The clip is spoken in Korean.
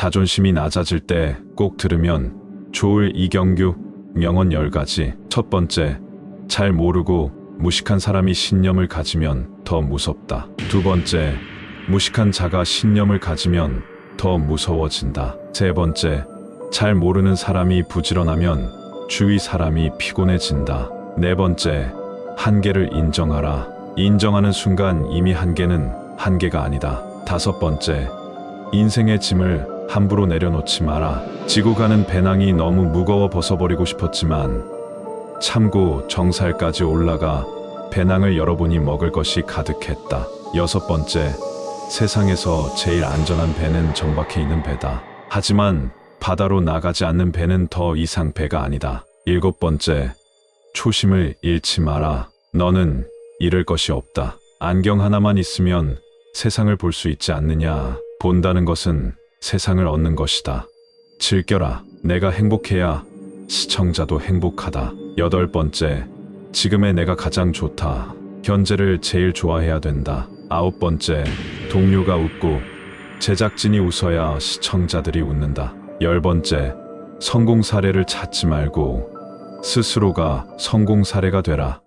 자존심이 낮아질 때 꼭 들으면 좋을 이경규 명언 10가지. 첫 번째, 잘 모르고 무식한 사람이 신념을 가지면 더 무섭다. 두 번째, 무식한 자가 신념을 가지면 더 무서워진다. 세 번째, 잘 모르는 사람이 부지런하면 주위 사람이 피곤해진다. 네 번째, 한계를 인정하라. 인정하는 순간 이미 한계는 한계가 아니다. 다섯 번째, 인생의 짐을 함부로 내려놓지 마라. 지고 가는 배낭이 너무 무거워 벗어버리고 싶었지만 참고 정살까지 올라가 배낭을 열어보니 먹을 것이 가득했다. 여섯 번째, 세상에서 제일 안전한 배는 정박해 있는 배다. 하지만 바다로 나가지 않는 배는 더 이상 배가 아니다. 일곱 번째, 초심을 잃지 마라. 너는 잃을 것이 없다. 안경 하나만 있으면 세상을 볼 수 있지 않느냐. 본다는 것은 세상을 얻는 것이다. 즐겨라. 내가 행복해야 시청자도 행복하다. 여덟 번째, 지금의 내가 가장 좋다. 현재를 제일 좋아해야 된다. 아홉 번째, 동료가 웃고 제작진이 웃어야 시청자들이 웃는다. 열 번째, 성공 사례를 찾지 말고 스스로가 성공 사례가 되라.